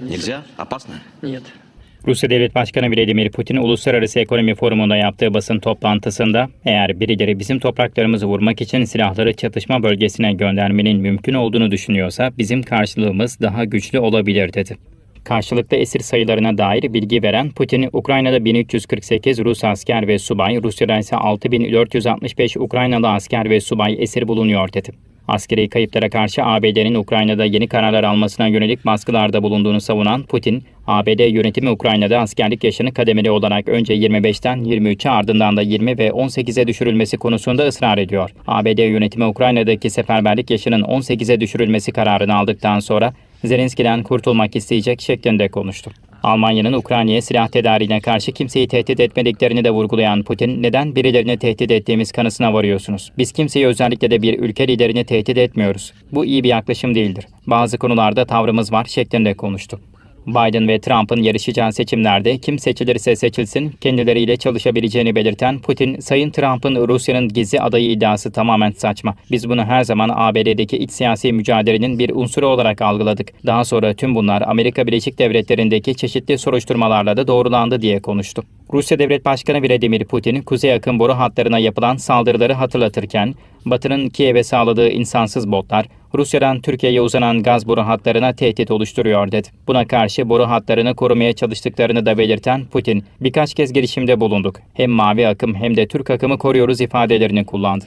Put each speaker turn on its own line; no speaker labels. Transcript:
Нельзя? Опасно?
Нет.
Rusya Devlet Başkanı Vladimir Putin Uluslararası Ekonomi Forumu'nda yaptığı basın toplantısında eğer birileri bizim topraklarımızı vurmak için silahları çatışma bölgesine göndermenin mümkün olduğunu düşünüyorsa bizim karşılığımız daha güçlü olabilir dedi. Karşılıklı esir sayılarına dair bilgi veren Putin, Ukrayna'da 1348 Rus asker ve subay, Rusya'da ise 6465 Ukraynalı asker ve subay esir bulunuyor dedi. Askeri kayıplara karşı ABD'nin Ukrayna'da yeni kararlar almasına yönelik baskılarda bulunduğunu savunan Putin, ABD yönetimi Ukrayna'da askerlik yaşını kademeli olarak önce 25'ten 23'e ardından da 20 ve 18'e düşürülmesi konusunda ısrar ediyor. ABD yönetimi Ukrayna'daki seferberlik yaşının 18'e düşürülmesi kararını aldıktan sonra Zelenski'den kurtulmak isteyecek şeklinde konuştu. Almanya'nın Ukrayna'ya silah tedariğine karşı kimseyi tehdit etmediklerini de vurgulayan Putin, neden birilerini tehdit ettiğimiz kanısına varıyorsunuz? Biz kimseyi özellikle de bir ülke liderini tehdit etmiyoruz. Bu iyi bir yaklaşım değildir. Bazı konularda tavrımız var şeklinde konuştu. Biden ve Trump'ın yarışacağı seçimlerde kim seçilirse seçilsin kendileriyle çalışabileceğini belirten Putin, Sayın Trump'ın Rusya'nın gizli adayı iddiası tamamen saçma. Biz bunu her zaman ABD'deki iç siyasi mücadelenin bir unsuru olarak algıladık. Daha sonra tüm bunlar Amerika Birleşik Devletleri'ndeki çeşitli soruşturmalarla da doğrulandı diye konuştu. Rusya Devlet Başkanı Vladimir Putin, kuzey akım boru hatlarına yapılan saldırıları hatırlatırken, Batı'nın Kiev'e sağladığı insansız botlar, Rusya'dan Türkiye'ye uzanan gaz boru hatlarına tehdit oluşturuyor dedi. Buna karşı boru hatlarını korumaya çalıştıklarını da belirten Putin, birkaç kez girişimde bulunduk. Hem mavi akım hem de Türk akımı koruyoruz ifadelerini kullandı.